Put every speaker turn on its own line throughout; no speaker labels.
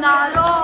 not all.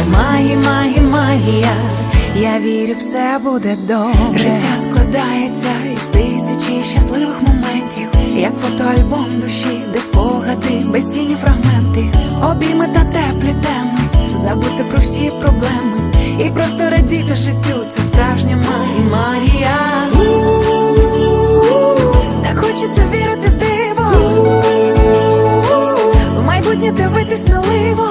Це магія, магія, магія. Я вірю, все буде добре. Життя складається із тисячі щасливих моментів, як фотоальбом душі, де спогади, безцінні фрагменти, обійми та теплі теми, забути про всі проблеми і просто радіти життю. Це справжня магія, магія. Так хочеться вірити в диво, в майбутнє дивитись сміливо.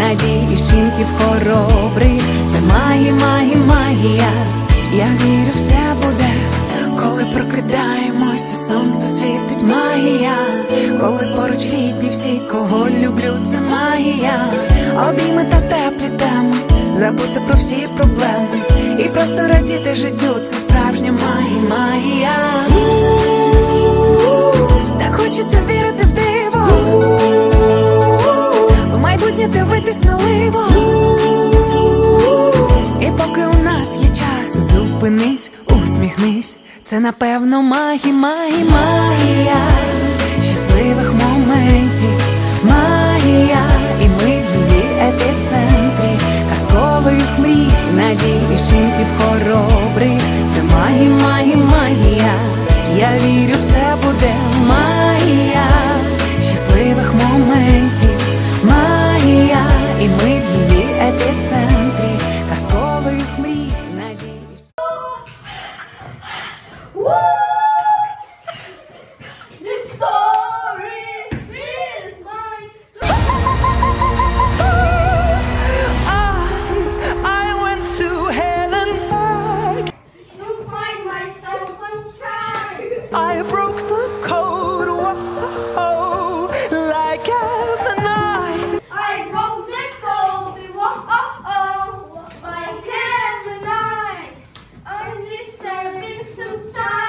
і вчинків хоробрих. Це магія, магія, магія. Я вірю, все буде, коли прокидаємося, сонце світить магія, коли поруч рідні всі, кого люблю, це магія, обійми та теплі теми, забути про всі проблеми. І просто радіти життю, це справжня магія, магія. Так хочеться вірити майбутнє сміливо. І поки у нас є час, зупинись, усміхнись. Це напевно магія, магія, магія щасливих моментів, магія, і ми в її епіцентрі, казкових мрій, надій і вчинків хоробрих. Це магія, магія, магія. Я вірю, все буде магія щасливих моментів, і ми в її епіцентрі,
time.